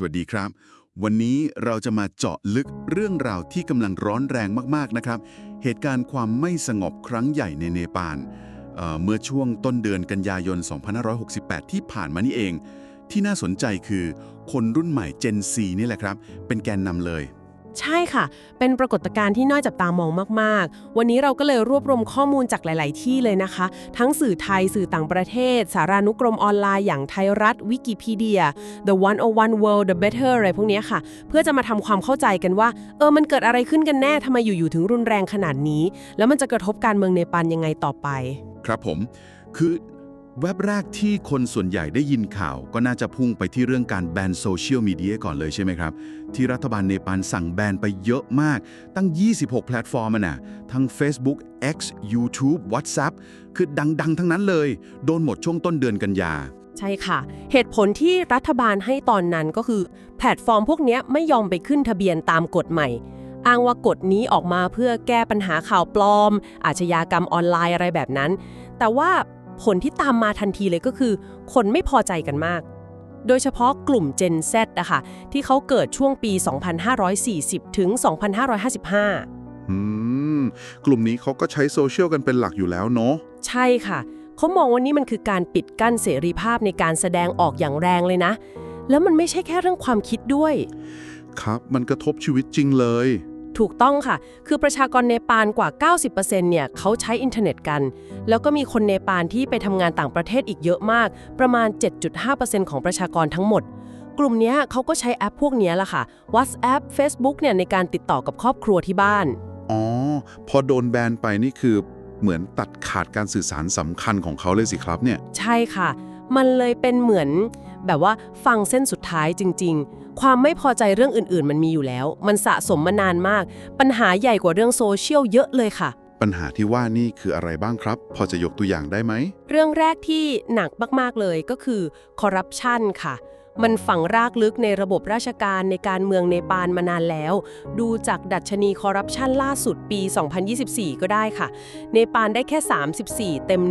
สวัสดีครับ วันนี้เราจะมาเจาะลึกเรื่องราวที่กำลังร้อนแรงมากๆนะครับ เหตุการณ์ความไม่สงบครั้งใหญ่ในเนปาลเเมื่อช่วงต้นเดือนกันยายน 2568 ที่ผ่านมานี่เอง ที่น่าสนใจคือคนรุ่นใหม่ Gen Z นี่แหละครับ เป็นแกนนำเลย ใช่ค่ะ เป็นปรากฏการณ์ที่น่าจับตามองมาก ๆ วันนี้เราก็เลยรวบรวมข้อมูลจากหลาย ๆ ที่เลยนะคะ ทั้งสื่อไทย สื่อต่างประเทศ สารานุกรมออนไลน์อย่างไทยรัฐ วิกิพีเดีย The 101 World The Better อะไรพวกนี้ค่ะ เพื่อจะมาทำความเข้าใจกันว่า เออ มันเกิดอะไรขึ้นกันแน่ทำไมอยู่ๆถึงรุนแรงขนาดนี้ แล้วมันจะกระทบการเมืองเนปาลยังไงต่อไป ครับผม คือ แว็บแรกที่คนส่วนใหญ่ได้ยินข่าว ก็น่าจะพุ่งไปที่เรื่องการแบนโซเชียลมีเดียก่อนเลยใช่ไหมครับ ที่รัฐบาลเนปาลสั่งแบนไปเยอะมาก ตั้ง 26 แพลตฟอร์มนะทั้ง Facebook X YouTube WhatsApp คือดัง ๆ ทั้งนั้นเลย โดนหมดช่วงต้นเดือนกันยา ใช่ค่ะ เหตุผลที่รัฐบาลให้ตอนนั้นก็คือ แพลตฟอร์มพวกนี้ไม่ยอมไปขึ้นทะเบียนตามกฎใหม่อ้างว่ากฎนี้ออกมาเพื่อแก้ปัญหาข่าวปลอม อาชญากรรมออนไลน์อะไรแบบนั้น แต่ว่า ผลที่ตามมาทันทีเลยก็คือ คนไม่พอใจกันมาก โดยเฉพาะกลุ่ม Gen Z อะค่ะที่เขาเกิดช่วงปี 2540 ถึง 2555 อืม กลุ่มนี้เขาก็ใช้โซเชียลกันเป็นหลักอยู่แล้วเนาะ ใช่ค่ะเขามองว่านี่มันคือการปิดกั้นเสรีภาพในการแสดงออกอย่างแรงเลยนะ แล้วมันไม่ใช่แค่เรื่องความคิดด้วย ครับ มันกระทบชีวิตจริงเลย ถูกต้องค่ะ คือประชากรเนปาลกว่า 90%เนี่ยเขาใช้อินเทอร์เน็ตกัน แล้วก็มีคนเนปาลที่ไปทำงานต่างประเทศอีกเยอะมาก ประมาณ 7.5%ของประชากรทั้งหมด กลุ่มเนี้ยเขาก็ใช้แอปพวกเนี้ยแหละค่ะ WhatsApp Facebook เนี่ยในการติดต่อกับครอบครัวที่บ้าน อ๋อ พอโดนแบนไปนี่คือเหมือนตัดขาดการสื่อสารสำคัญของเขาเลยสิครับเนี่ย ใช่ค่ะ มันเลยเป็นเหมือนแบบว่าฟังเส้นสุดท้ายจริง ๆ ความไม่พอใจเรื่องอื่นๆ มันมีอยู่แล้ว มันสะสมมานานมาก ปัญหาใหญ่กว่าเรื่องโซเชียลเยอะเลยค่ะ ปัญหาที่ว่านี่คืออะไรบ้างครับ พอจะยกตัวอย่างได้ไหม เรื่องแรกที่หนักมากๆเลยก็คือคอร์รัปชันค่ะ มันฝังรากลึกในระบบราชการในการเมืองเนปาลมานานแล้ว ดูจากดัชนีคอร์รัปชันล่าสุดปี 2024 ก็ได้ค่ะ เนปาลได้แค่ 34 เต็ม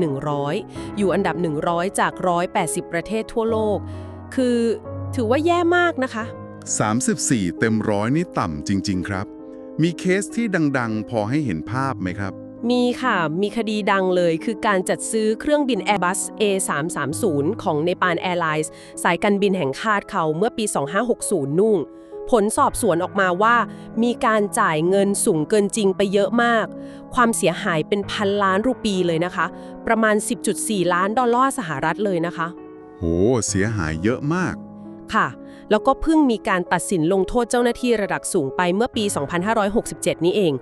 100 อยู่อันดับ 100 จาก 180 ประเทศทั่วโลก คือ ถือว่าแย่มากนะคะ 34 เต็มร้อยนี่ต่ำจริง ๆ ครับ มีเคสที่ดังๆ พอให้เห็นภาพไหมครับ มีค่ะ มีคดีดังเลยคือการจัดซื้อเครื่องบิน Airbus A330 ของ Nepal Airlines สายการบินแห่งชาติเขาเมื่อปี 2560นุ่งผลสอบสวนออกมาว่า มีการจ่ายเงินสูงเกินจริงไปเยอะมาก ความเสียหายเป็นพันล้านรูปีเลยนะคะ ประมาณ 10.4 ล้านดอลลาร์สหรัฐเลยนะคะ โห เสียหายเยอะมาก ค่ะ แล้วก็เพิ่งมีการตัดสินลงโทษเจ้าหน้าที่ระดับสูงไปเมื่อปี 2567 นี้เอง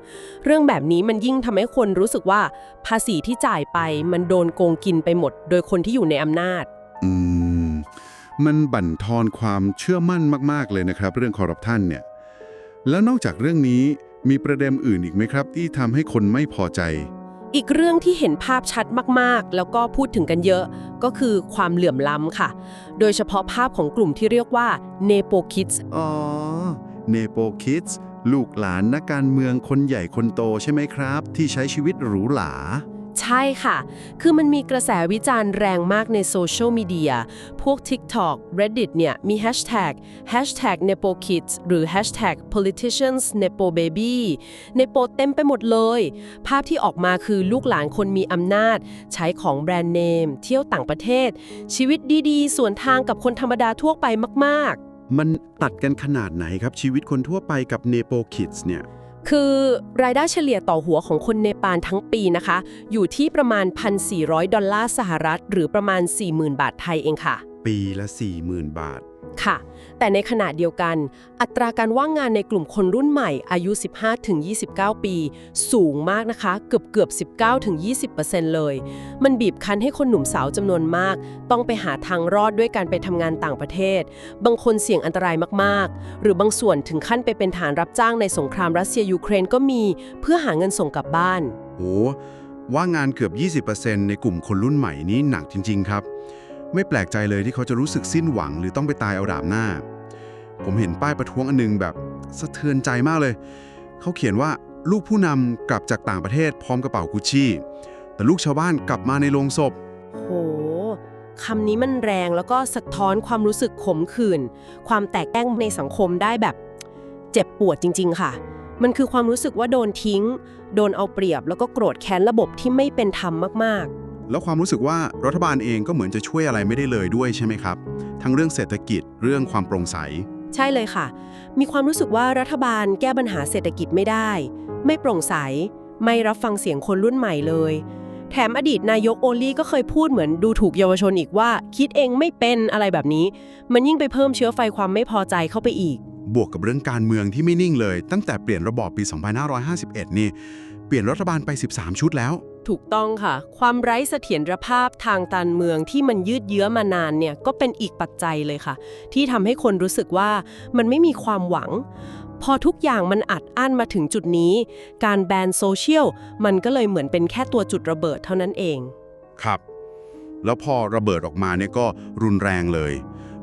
เรื่องแบบนี้มันยิ่งทำให้คนรู้สึกว่า ภาษีที่จ่ายไปมันโดนโกงกินไปหมด โดยคนที่อยู่ในอำนาจ อืม มันบั่นทอนความเชื่อมั่นมาก ๆ เลยนะครับ เรื่องคอร์รัปชันเนี่ย แล้วนอกจากเรื่องนี้มีประเด็นอื่นอีกไหมครับ ที่ทำให้คนไม่พอใจ อีกเรื่องที่เห็นภาพชัดมากๆ แล้วก็พูดถึงกันเยอะ ก็คือความเหลื่อมล้ำค่ะ โดยเฉพาะภาพของกลุ่มที่เรียกว่าเนโปคิดส์อ๋อเนโปคิดส์ลูกหลานนักการเมืองคนใหญ่คนโตใช่ไหมครับ ที่ใช้ชีวิตหรูหรา ใช่ค่ะ คือมันมีกระแสวิจารณ์แรงมากในโซเชียลมีเดีย พวก TikTok Reddit เนี่ย มี Hashtag Hashtag NepoKids หรือ Hashtag Politicians NepoBaby Nepo เต็มไปหมดเลย ภาพที่ออกมาคือลูกหลานคนมีอำนาจ ใช้ของแบรนด์เนม เที่ยวต่างประเทศ ชีวิตดีๆ ส่วนทางกับคนธรรมดาทั่วไปมาก ๆ มันตัดกันขนาดไหนครับชีวิตคนทั่วไปกับเนโปคิดส์เนี่ย คือรายได้เฉลี่ยต่อหัวของคนเนปาลทั้งปีนะคะ อยู่ที่ประมาณ 1,400 ดอลลาร์สหรัฐ หรือประมาณ 40,000 บาทไทยเองค่ะ ปีละ 40,000 บาท ค่ะ แต่ในขณะเดียวกัน อัตราการว่างงานในกลุ่มคนรุ่นใหม่อายุ 15-29 ปี สูงมากนะคะ เกือบเกือบ 19-20%เลย มันบีบคั้นให้คนหนุ่มสาวจำนวนมาก ต้องไปหาทางรอดด้วยการไปทำงานต่างประเทศ บางคนเสี่ยงอันตรายมากๆ หรือบางส่วนถึงขั้นไปเป็นฐานรับจ้างในสงครามรัสเซียยูเครนก็มี เพื่อหาเงินส่งกลับบ้านโหว่างงานเกือบ 20%ในกลุ่มคนรุ่นใหม่นี้หนักจริง ๆ ครับ ไม่แปลกใจเลยที่เขาจะรู้สึกสิ้นหวังหรือต้องไปตายเอาดาบหน้า ผมเห็นป้ายประท้วงอันนึงแบบสะเทือนใจมากเลย เขาเขียนว่าลูกผู้นำกลับจากต่างประเทศพร้อมกระเป๋ากุชชี่ แต่ลูกชาวบ้านกลับมาในโรงศพ โหคำนี้มันแรงแล้วก็สะท้อนความรู้สึกขมขื่น ความแตกแยกในสังคมได้แบบ เจ็บปวดจริง ๆ ค่ะ มันคือความรู้สึกว่าโดนทิ้ง โดนเอาเปรียบ แล้วก็โกรธแค้นระบบที่ไม่เป็นธรรมมากแล้วความรู้สึกว่ารัฐบาลเองก็เหมือนจะช่วยอะไรไม่ได้เลยด้วยใช่ไหมครับ ทั้งเรื่องเศรษฐกิจเรื่องความโปร่งใสๆ ใช่เลยค่ะ มีความรู้สึกว่ารัฐบาลแก้ปัญหาเศรษฐกิจไม่ได้ ไม่โปร่งใส ไม่รับฟังเสียงคนรุ่นใหม่เลย แถมอดีตนายกโอลี่ก็เคยพูดเหมือนดูถูกเยาวชนอีกว่า คิดเองไม่เป็นอะไรแบบนี้ มันยิ่งไปเพิ่มเชื้อไฟความไม่พอใจเข้าไปอีก บวกกับเรื่องการเมืองที่ไม่นิ่งเลย ตั้งแต่เปลี่ยนระบอบปี 2551 นี่ เปลี่ยนรัฐบาลไป 13 ชุดแล้ว ถูกต้องค่ะ ความไร้เสถียรภาพทางการเมืองที่มันยืดเยื้อมานานเนี่ยก็เป็นอีกปัจจัยเลยค่ะ ที่ทำให้คนรู้สึกว่ามันไม่มีความหวัง พอทุกอย่างมันอัดอั้นมาถึงจุดนี้ การแบนโซเชียลมันก็เลยเหมือนเป็นแค่ตัวจุดระเบิดเท่านั้นเอง ครับ แล้วพอระเบิดออกมาเนี่ยก็รุนแรงเลย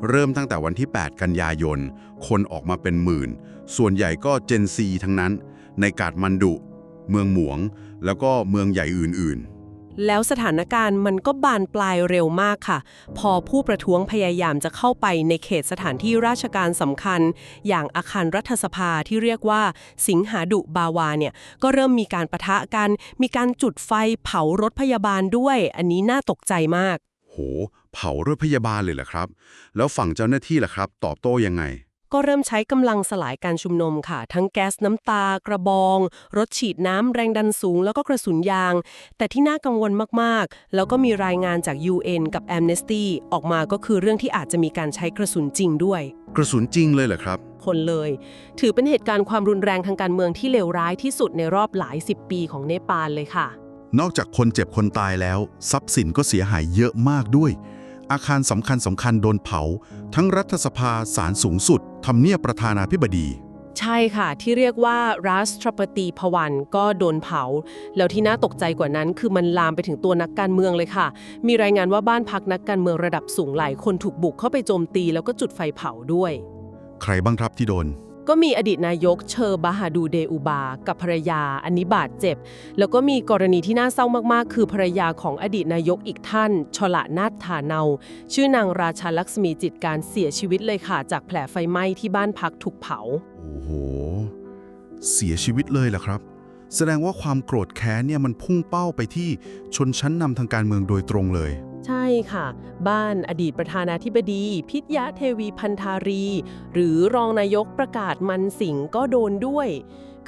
เริ่มตั้งแต่วันที่ 8 กันยายน คนออกมาเป็นหมื่น ส่วนใหญ่ก็เจนซีทั้งนั้น ในกาดมันดุ เมืองหมวง แล้วก็เมืองใหญ่อื่นแล้วสถานการณ์มันก็บานปลายเร็วมากค่ะ พอผู้ประท้วงพยายามจะเข้าไปในเขตสถานที่ราชการสำคัญ อย่างอาคารรัฐสภาที่เรียกว่า สิงหาดุบาวาเนี่ย ก็เริ่มมีการประทะกัน มีการจุดไฟเผารถพยาบาลด้วย อันนี้น่าตกใจมากๆโห เผารถพยาบาลเลยเหรอครับ แล้วฝั่งเจ้าหน้าที่ล่ะครับ ตอบโต้ยังไง ก็เริ่มใช้กำลังสลายการชุมนุมค่ะ ทั้งแก๊สน้ำตา กระบอง รถฉีดน้ำแรงดันสูง แล้วก็กระสุนยาง แต่ที่น่ากังวลมากๆ แล้วก็มีรายงานจาก UN กับ Amnesty ออกมาก็คือเรื่องที่อาจจะมีการใช้กระสุนจริงด้วย กระสุนจริงเลยเหรอครับ คนเลย ถือเป็นเหตุการณ์ความรุนแรงทางการเมืองที่เลวร้ายที่สุดในรอบหลายสิบปีของเนปาลเลยค่ะ นอกจากคนเจ็บคนตายแล้ว ทรัพย์สินก็เสียหายเยอะมากด้วย อาคารสำคัญสำคัญโดนเผา ทั้งรัฐสภาศาลสูงสุดทำเนียบประธานาธิบดี ใช่ค่ะ ที่เรียกว่ารัสทรปตีพวันก็โดนเผา แล้วที่น่าตกใจกว่านั้นคือมันลามไปถึงตัวนักการเมืองเลยค่ะ มีรายงานว่าบ้านพักนักการเมืองระดับสูงหลายคนถูกบุกเข้าไปโจมตีแล้วก็จุดไฟเผาด้วย ใครบ้างครับที่โดน ก็มีอดีตนายกเชอร์บาฮาดูเดอุบา กับภรรยาอันนี้บาดเจ็บ แล้วก็มีกรณีที่น่าเศร้ามากๆ คือภรรยาของอดีตนายกอีกท่าน ชละนาถฐาเนา ชื่อนางราชาลักษมีจิตการเสียชีวิตเลยค่ะ จากแผลไฟไหม้ที่บ้านพักถูกเผา โอ้โห เสียชีวิตเลยเหรอครับ แสดงว่าความโกรธแค้นเนี่ยมันพุ่งเป้าไปที่ชนชั้นนำทางการเมืองโดยตรงเลย ใช่ค่ะ บ้านอดีตประธานาธิบดี พิทยะเทวีพันธารี หรือรองนายกประกาศมันสิงก็โดนด้วย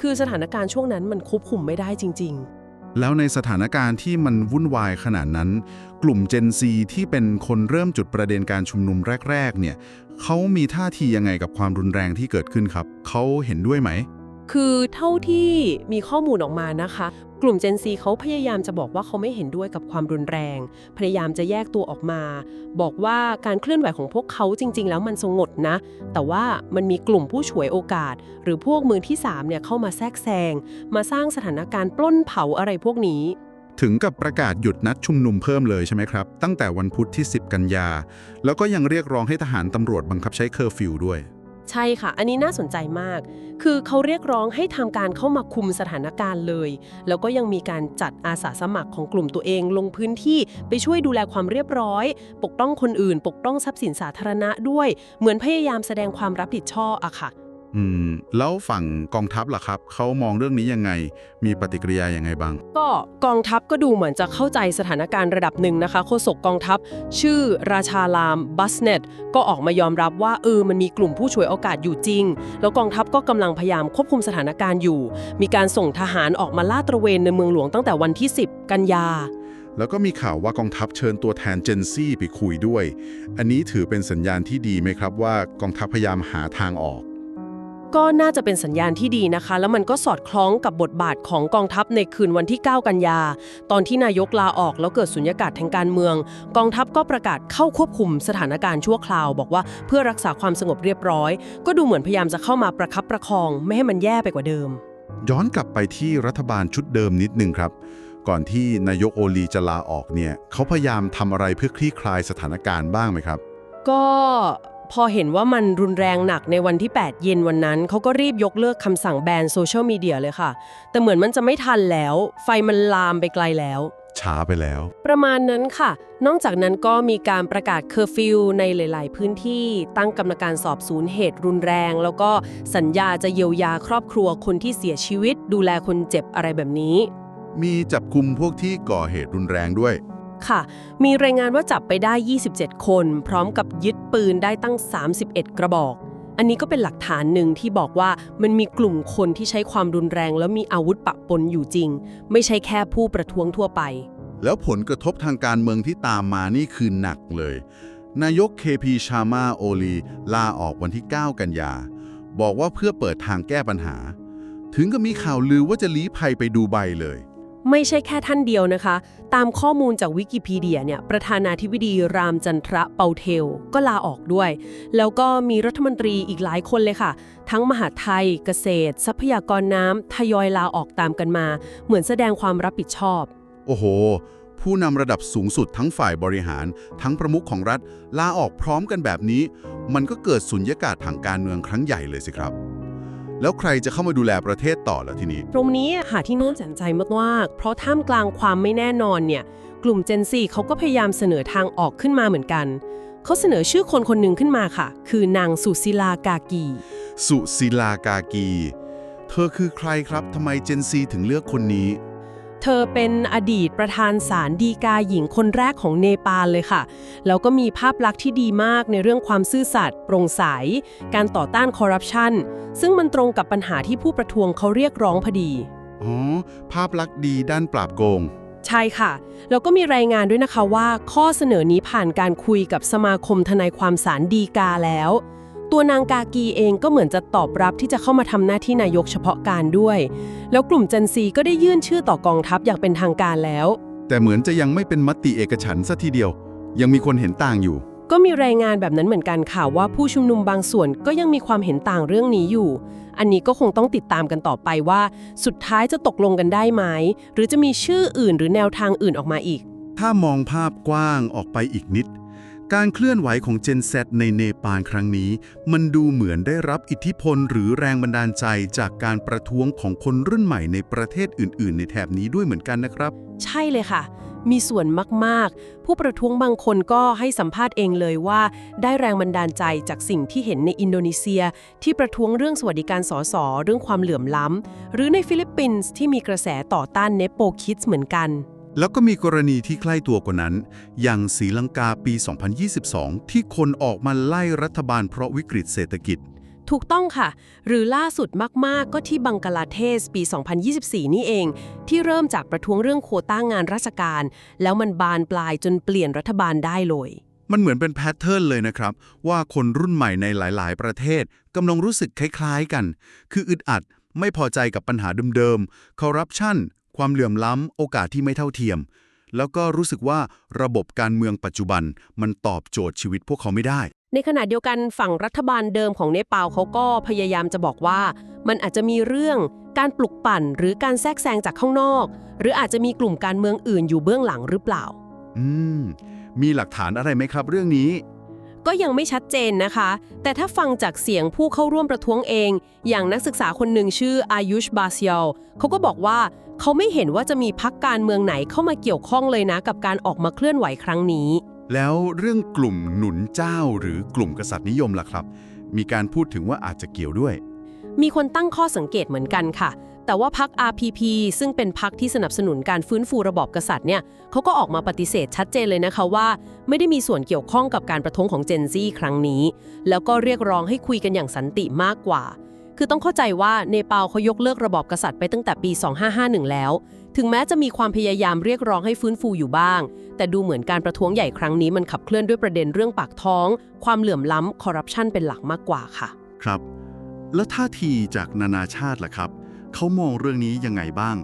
คือสถานการณ์ช่วงนั้นมันควบคุมไม่ได้จริง ๆแล้วในสถานการณ์ที่มันวุ่นวายขนาดนั้น กลุ่ม Gen Z ที่เป็นคนเริ่มจุดประเด็นการชุมนุมแรก ๆ เนี่ยเขามีท่าทียังไงกับความรุนแรงที่เกิดขึ้นครับ เขาเห็นด้วยไหม คือเท่าที่มีข้อมูลออกมานะคะ กลุ่ม Gen Z เขาพยายามจะบอกว่าเขาไม่เห็นด้วยกับความรุนแรง พยายามจะแยกตัวออกมา บอกว่าการเคลื่อนไหวของพวกเขาจริง ๆ แล้วมันสงบนะ แต่ว่ามันมีกลุ่มผู้ฉวยโอกาส หรือพวกมือที่3เนี่ยเข้ามาแทรกแซง มาสร้างสถานการณ์ปล้นเผาอะไรพวกนี้ ถึงกับประกาศหยุดนัดชุมนุมเพิ่มเลยใช่ไหมครับ ตั้งแต่วันพุธที่ 10 กันยา แล้วก็ยังเรียกร้องให้ทหารตำรวจบังคับใช้เคอร์ฟิวด้วย ใช่ค่ะ อันนี้น่าสนใจมาก คือเขาเรียกร้องให้ทางการเข้ามาคุมสถานการณ์เลย แล้วก็ยังมีการจัดอาสาสมัครของกลุ่มตัวเองลงพื้นที่ไปช่วยดูแลความเรียบร้อย ปกป้องคนอื่น ปกป้องทรัพย์สินสาธารณะด้วย เหมือนพยายามแสดงความรับผิดชอบอะค่ะ อืม แล้วฝั่งกองทัพล่ะครับ เขามองเรื่องนี้ยังไง มีปฏิกิริยายังไงบ้าง ก็กองทัพก็ดูเหมือนจะเข้าใจสถานการณ์ระดับหนึ่งนะคะโฆษกกองทัพ ชื่อราชาลามบัสเนตก็ออกมายอมรับว่าเออมันมีกลุ่มผู้ฉวยโอกาสอยู่จริง แล้วกองทัพก็กำลังพยายามควบคุมสถานการณ์อยู่ มีการส่งทหารออกมาลาดตระเวนในเมืองหลวงตั้งแต่วันที่ 10 กันยาแล้วก็มีข่าวว่ากองทัพเชิญตัวแทนเจนซี่ไปคุยด้วย อันนี้ถือเป็นสัญญาณที่ดีไหมครับว่ากองทัพพยายามหาทางออก ก็น่าจะเป็นสัญญาณที่ดีนะคะ แล้วมันก็สอดคล้องกับบทบาทของกองทัพในคืนวันที่ 9 กันยา ตอนที่นายกลาออกแล้วเกิดสุญญากาศทางการเมือง กองทัพก็ประกาศเข้าควบคุมสถานการณ์ชั่วคราว บอกว่าเพื่อรักษาความสงบเรียบร้อย ก็ดูเหมือนพยายามจะเข้ามาประคับประคอง ไม่ให้มันแย่ไปกว่าเดิม ย้อนกลับไปที่รัฐบาลชุดเดิมนิดนึงครับ ก่อนที่นายกโอลีจะลาออกเนี่ยเขาพยายามทำอะไรเพื่อคลี่คลายสถานการณ์บ้างไหมครับ ก็ พอเห็นว่ามันรุนแรงหนักในวันที่ 8 เย็นวันนั้น เขาก็รีบยกเลิกคำสั่งแบนโซเชียลมีเดียเลยค่ะ แต่เหมือนมันจะไม่ทันแล้ว ไฟมันลามไปไกลแล้ว ช้าไปแล้ว ประมาณนั้นค่ะ นอกจากนั้นก็มีการประกาศเคอร์ฟิวในหลาย ๆ พื้นที่ ตั้งกรรมการสอบสวนเหตุรุนแรง แล้วก็สัญญาจะเยียวยาครอบครัวคนที่เสียชีวิต ดูแลคนเจ็บอะไรแบบนี้ มีจับกลุ่มพวกที่ก่อเหตุรุนแรงด้วย ค่ะ มีรายงานว่าจับไปได้ 27 คน พร้อมกับยึดปืนได้ตั้ง 31 กระบอก อันนี้ก็เป็นหลักฐานหนึ่งที่บอกว่ามันมีกลุ่มคนที่ใช้ความรุนแรง แล้วมีอาวุธปะปนอยู่จริง ไม่ใช่แค่ผู้ประท้วงทั่วไป แล้วผลกระทบทางการเมืองที่ตามมานี่คือหนักเลย นายก KP ชามาโอลี ลาออกวันที่ 9 กันยา บอกว่าเพื่อเปิดทางแก้ปัญหา ถึงก็มีข่าวลือว่าจะลี้ภัยไปดูใบเลย ไม่ใช่แค่ท่านเดียวนะคะ ตามข้อมูลจากวิกิพีเดียเนี่ย ประธานาธิบดีรามจันทระเปาเทล ก็ลาออกด้วย แล้วก็มีรัฐมนตรีอีกหลายคนเลยค่ะ ทั้งมหาดไทย เกษตร ทรัพยากรน้ำทยอยลาออกตามกันมา เหมือนแสดงความรับผิดชอบ โอ้โห ผู้นำระดับสูงสุดทั้งฝ่ายบริหาร ทั้งประมุขของรัฐลาออกพร้อมกันแบบนี้ มันก็เกิดสุญญากาศทางการเมืองครั้งใหญ่เลยสิครับ แล้วใครจะเข้ามาดูแลประเทศต่อล่ะทีนี้ ตรงนี้หาที่น่าสนใจมากๆเพราะท่ามกลางความไม่แน่นอนเนี่ย กลุ่ม Gen Z เขาก็พยายามเสนอทางออกขึ้นมาเหมือนกัน เขาเสนอชื่อคนคนหนึ่งขึ้นมาค่ะ คือนางสุศิลากากี สุศิลากากี เธอคือใครครับทำไมเจนซีถึงเลือกคนนี้ เธอเป็นอดีตประธานศาลฎีกาหญิงคนแรกของเนปาลเลยค่ะ แล้วก็มีภาพลักษณ์ที่ดีมากในเรื่องความซื่อสัตย์โปร่งใส การต่อต้านคอร์รัปชัน ซึ่งมันตรงกับปัญหาที่ผู้ประท้วงเขาเรียกร้องพอดี อ๋อ ภาพลักษณ์ดีด้านปราบโกง ใช่ค่ะ แล้วก็มีรายงานด้วยนะคะว่า ข้อเสนอนี้ผ่านการคุยกับสมาคมทนายความศาลฎีกาแล้ว ตัวนางกากีเองก็เหมือนจะตอบรับที่จะเข้ามาทำหน้าที่นายกเฉพาะการด้วย แล้วกลุ่มจันซีก็ได้ยื่นชื่อต่อกองทัพอย่างเป็นทางการแล้ว แต่เหมือนจะยังไม่เป็นมติเอกฉันท์ซะทีเดียว ยังมีคนเห็นต่างอยู่ ก็มีรายงานแบบนั้นเหมือนกันค่ะว่าผู้ชุมนุมบางส่วนก็ยังมีความเห็นต่างเรื่องนี้อยู่ อันนี้ก็คงต้องติดตามกันต่อไปว่า สุดท้ายจะตกลงกันได้ไหมหรือจะมีชื่ออื่นหรือแนวทางอื่นออกมาอีก ถ้ามองภาพกว้างออกไปอีกนิด การเคลื่อนไหวของเจนเซในเนปาลครั้งนี้ มันดูเหมือนได้รับอิทธิพลหรือแรงบันดาลใจจากการประท้วงของคนรุ่นใหม่ในประเทศอื่น ๆ ในแถบนี้ด้วยเหมือนกันนะครับ ใช่เลยค่ะ มีส่วนมาก ๆ ผู้ประท้วงบางคนก็ให้สัมภาษณ์เองเลยว่า ได้แรงบันดาลใจจากสิ่งที่เห็นในอินโดนีเซีย ที่ประท้วงเรื่องสวัสดิการสอสอเรื่องความเหลื่อมล้ำหรือในฟิลิปปินส์ที่มีกระแสต่อต้านเนโปคิดส์เหมือนกัน แล้วก็มีกรณีที่ใกล้ตัวกว่านั้น อย่างศรีลังกาปี 2022 ที่คนออกมาไล่รัฐบาลเพราะวิกฤตเศรษฐกิจ ถูกต้องค่ะ หรือล่าสุดมาก ๆ ก็ที่บังกลาเทศปี 2024 นี่เอง ที่เริ่มจากประท้วงเรื่องโควต้างานราชการ แล้วมันบานปลายจนเปลี่ยนรัฐบาลได้เลยมันเหมือนเป็นแพทเทิร์นเลยนะครับ ว่าคนรุ่นใหม่ในหลาย ๆ ประเทศกำลังรู้สึกคล้าย ๆ กัน คืออึดอัด ไม่พอใจกับปัญหาเดิม ๆ คอร์รัปชัน ความเหลื่อมล้ำ โอกาสที่ไม่เท่าเทียม แล้วก็รู้สึกว่าระบบการเมืองปัจจุบันมันตอบโจทย์ชีวิตพวกเขาไม่ได้ ในขณะเดียวกันฝั่งรัฐบาลเดิมของเนปาลเขาก็พยายามจะบอกว่า มันอาจจะมีเรื่องการปลุกปั่น หรือการแทรกแซงจากข้างนอก หรืออาจจะมีกลุ่มการเมืองอื่นอยู่เบื้องหลังหรือเปล่า อืม มีหลักฐานอะไรไหมครับ เรื่องนี้ ก็ยังไม่ชัดเจนนะคะ แต่ถ้าฟังจากเสียงผู้เข้าร่วมประท้วงเอง อย่างนักศึกษาคนหนึ่งชื่ออายุชบาเซียลเขาก็บอกว่า เขาไม่เห็นว่าจะมีพักการเมืองไหนเข้ามาเกี่ยวข้องเลยนะ กับการออกมาเคลื่อนไหวครั้งนี้ แล้วเรื่องกลุ่มหนุนเจ้าหรือกลุ่มกษัตริย์นิยมล่ะครับ มีการพูดถึงว่าอาจจะเกี่ยวด้วย มีคนตั้งข้อสังเกตเหมือนกันค่ะ แต่ว่าพัก RPP ซึ่งเป็นพักที่สนับสนุนการฟื้นฟูระบอบกษัตริย์เนี่ยเขาก็ออกมาปฏิเสธชัดเจนเลยนะคะว่า ไม่ได้มีส่วนเกี่ยวข้องกับการประท้วงของเจนซีครั้งนี้ แล้วก็เรียกร้องให้คุยกันอย่างสันติมากกว่า คือต้องเข้าใจว่าเนปาลเขายกเลิกระบอบกษัตริย์ไปตั้งแต่ปี 2551 แล้ว ถึงแม้จะมีความพยายามเรียกร้องให้ฟื้นฟูอยู่บ้าง แต่ดูเหมือนการประท้วงใหญ่ครั้งนี้มันขับเคลื่อนด้วยประเด็นเรื่องปากท้อง ความเหลื่อมล้ำคอร์รัปชันเป็นหลักมากกว่าค่ะ ครับ แล้วท่าทีจากนานาชาติล่ะครับ เขามองเรื่องนี้ยังไงบ้าง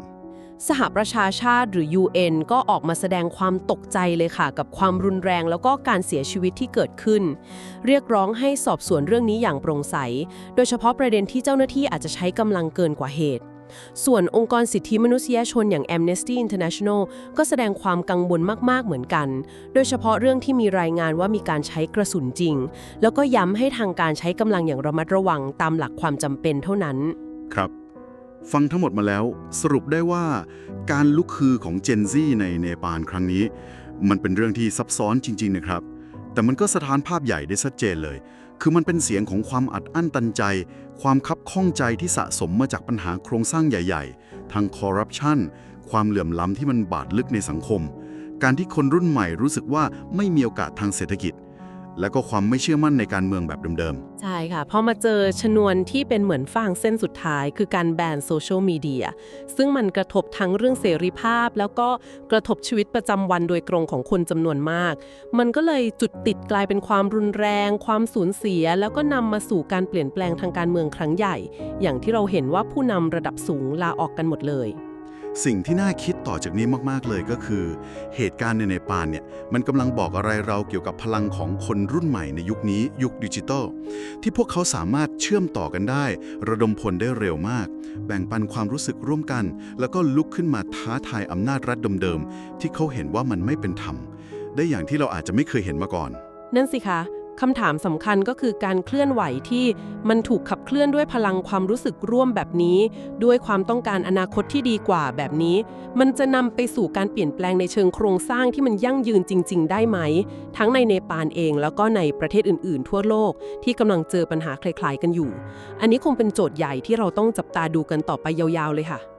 สหประชาชาติหรือ UN ก็ออกมาแสดงความตกใจเลยค่ะ กับความรุนแรงแล้วก็การเสียชีวิตที่เกิดขึ้น เรียกร้องให้สอบสวนเรื่องนี้อย่างโปร่งใส โดยเฉพาะประเด็นที่เจ้าหน้าที่อาจจะใช้กำลังเกินกว่าเหตุส่วนองค์กรสิทธิมนุษยชนอย่าง Amnesty International ก็แสดงความกังวลมากๆเหมือนกัน โดยเฉพาะเรื่องที่มีรายงานว่ามีการใช้กระสุนจริง แล้วก็ย้ำให้ทางการใช้กำลังอย่างระมัดระวังตามหลักความจำเป็นเท่านั้น ครับ ฟังทั้งหมดมาแล้วสรุปได้ว่าการลุกคือของเจนซี่ในเนปาลครั้งนี้ มันเป็นเรื่องที่ซับซ้อนจริง ๆ นะครับ แต่มันก็สะท้านภาพใหญ่ได้ชัดเจนเลย คือมันเป็นเสียงของความอัดอั้นตันใจ ความคับข้องใจที่สะสมมาจากปัญหาโครงสร้างใหญ่ๆ ทางคอร์รัปชันความเหลื่อมล้ำที่มันบาดลึกในสังคม การที่คนรุ่นใหม่รู้สึกว่าไม่มีโอกาสทางเศรษฐกิจ และก็ความไม่เชื่อมั่นในการเมืองแบบเดิมใช่ค่ะพอมาเจอชนวนที่เป็นเหมือนฟางเส้นสุดท้าย คือการแบนโซเชียลมีเดียซึ่งมันกระทบทั้งเรื่องเสรีภาพ แล้วก็กระทบชีวิตประจำวันโดยตรงของคนจำนวนมาก มันก็เลยจุดติดกลายเป็นความรุนแรง ความสูญเสีย แล้วก็นำมาสู่การเปลี่ยนแปลงทางการเมืองครั้งใหญ่ อย่างที่เราเห็นว่าผู้นำระดับสูงลาออกกันหมดเลย สิ่งที่น่าคิดต่อจากนี้มากๆเลยก็คือ เหตุการณ์ในเนปาลเนี่ยมันกำลังบอกอะไรเราเกี่ยวกับพลังของคนรุ่นใหม่ในยุคนี้ยุคดิจิทัลที่พวกเขาสามารถเชื่อมต่อกันได้ ระดมพลได้เร็วมาก แบ่งปันความรู้สึกร่วมกัน แล้วก็ลุกขึ้นมาท้าทายอำนาจรัฐเดิมๆที่เขาเห็นว่ามันไม่เป็นธรรมได้อย่างที่เราอาจจะไม่เคยเห็นมาก่อน นั่นสิคะ คำถามสำคัญก็คือการเคลื่อนไหวที่มันถูกขับเคลื่อนด้วยพลังความรู้สึกร่วมแบบนี้ ด้วยความต้องการอนาคตที่ดีกว่าแบบนี้ มันจะนำไปสู่การเปลี่ยนแปลงในเชิงโครงสร้างที่มันยั่งยืนจริง ๆ ได้ไหม ทั้งในเนปาลเองแล้วก็ในประเทศอื่น ๆ ทั่วโลกที่กำลังเจอปัญหาคล้ายๆ กันอยู่ อันนี้คงเป็นโจทย์ใหญ่ที่เราต้องจับตาดูกันต่อไปยาวๆเลยค่ะ